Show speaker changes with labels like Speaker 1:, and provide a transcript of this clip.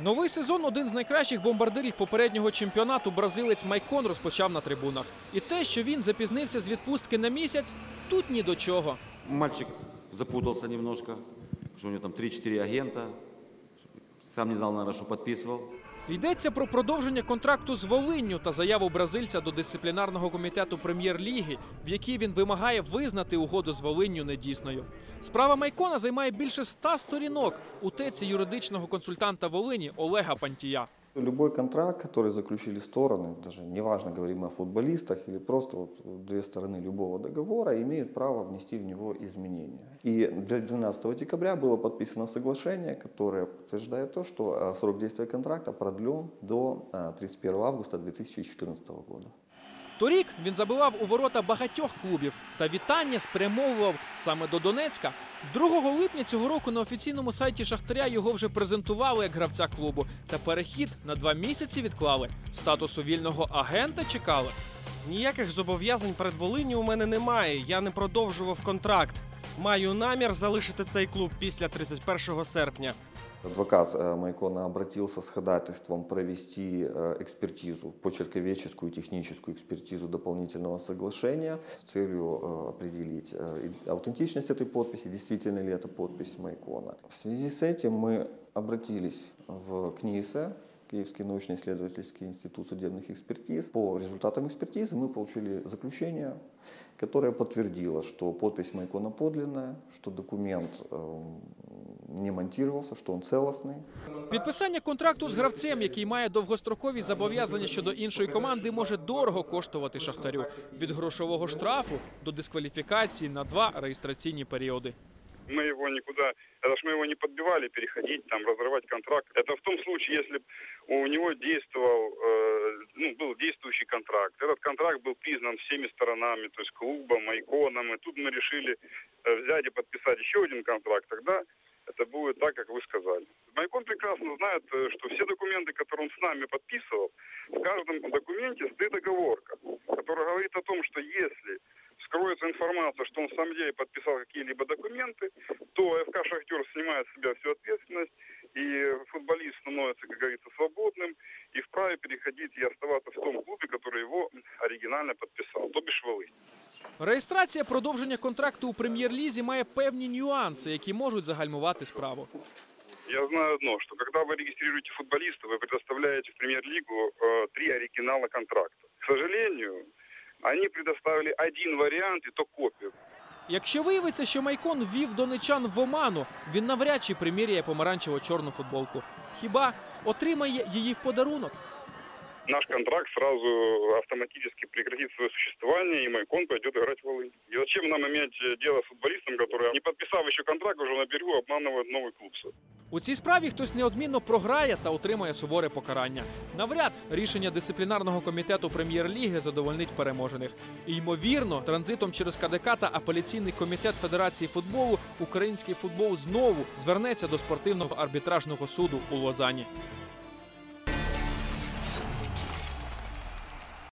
Speaker 1: Новий сезон один з найкращих бомбардирів попереднього чемпіонату бразилець Майкон розпочав на трибунах. І те, що він запізнився з відпустки на місяць, тут ні до чого.
Speaker 2: Мальчик запутався немножко, що у нього там 3-4 агента. Сам не знав, наверное, что подписывал.
Speaker 1: Йдеться про продовження контракту з Волинню та заяву бразильця до дисциплінарного комітету прем'єр-ліги, в якій він вимагає визнати угоду з Волинню недійсною. Справа Майкона займає більше ста сторінок у теці юридичного консультанта Волині Олега Пантія.
Speaker 3: Любой контракт, который заключили стороны, даже неважно, говорим мы о футболистах или просто вот две стороны любого договора, имеют право внести в него изменения. И 12 декабря было подписано соглашение, которое подтверждает то, что э, срок действия контракта продлен до э, 31 августа 2014 года.
Speaker 1: Торік він забивав у ворота багатьох клубів та вітання спрямовував саме до Донецька. 2 липня цього року на офіційному сайті Шахтаря його вже презентували як гравця клубу. Та перехід на два місяці відклали. Статусу вільного агента чекали.
Speaker 4: Ніяких зобов'язань перед Волинню у мене немає. Я не продовжував контракт. Маю намір залишити цей клуб після 31 серпня.
Speaker 3: Адвокат э, Майкона обратился с ходатайством провести э, экспертизу, почерковедческую и техническую экспертизу дополнительного соглашения с целью э, определить э, и- аутентичность этой подписи, действительно ли это подпись Майкона. В связи с этим мы обратились в КНИСы, Киевский научно-исследовательский институт судебных экспертиз. По результатам экспертизы мы получили заключение, которое подтвердило, что подпись Майкона подлинная, что документ эм, не монтировался, что он целостный.
Speaker 1: Підписання контракту з гравцем, який має довгострокові зобов'язання щодо іншої команди, може дорого коштувати шахтарю від грошового штрафу до дискваліфікації на два реєстраційні періоди.
Speaker 5: Мы его никуда, это ж мы его не подбивали переходить, там, разрывать контракт. Это в том случае, если у него действовал, э, ну, был действующий контракт. Этот контракт был признан всеми сторонами, то есть клубом, айконом, и тут мы решили э, взять и подписать еще один контракт, тогда это будет так, как вы сказали. Майкон прекрасно знает, э, что все документы, которые он с нами подписывал, в каждом документе стоит оговорка, которая говорит о том, что если скроется информация, что он в самом деле подписал какие-либо документы, то ФК «Шахтер» снимает с себя всю ответственность, и футболист становится, как говорится, свободным и вправе переходить и оставаться в том клубе, который его оригинально подписал, то бишь Волынь.
Speaker 1: Реєстрація продовження контракту у прем'єр-лізі має певні нюанси, які можуть загальмувати справу.
Speaker 5: Я знаю одно, что когда вы регистрируете футболиста, вы предоставляете в премьер-лигу э, три оригинала контракта. К сожалению, они предоставили один вариант и то копию.
Speaker 1: Якщо виявиться, що Майкон вів донечан в оману, він навряд чи приміряє помаранчево-чорну футболку. Хіба отримає її в подарунок?
Speaker 5: Наш контракт сразу автоматически прекратит свое существование, и Майкон пойдет играть в Волынь. И зачем нам иметь э, дело с футболистом, который, не подписав еще контракт, уже на берегу обманывает новый клуб? свой?
Speaker 1: У цій справі хтось неодмінно програє та отримає суворе покарання. Навряд рішення дисциплінарного комітету прем'єр-ліги задовольнить переможених. І ймовірно, транзитом через КДК та апеляційний комітет Федерації футболу український футбол знову звернеться до спортивного арбітражного суду у Лозані.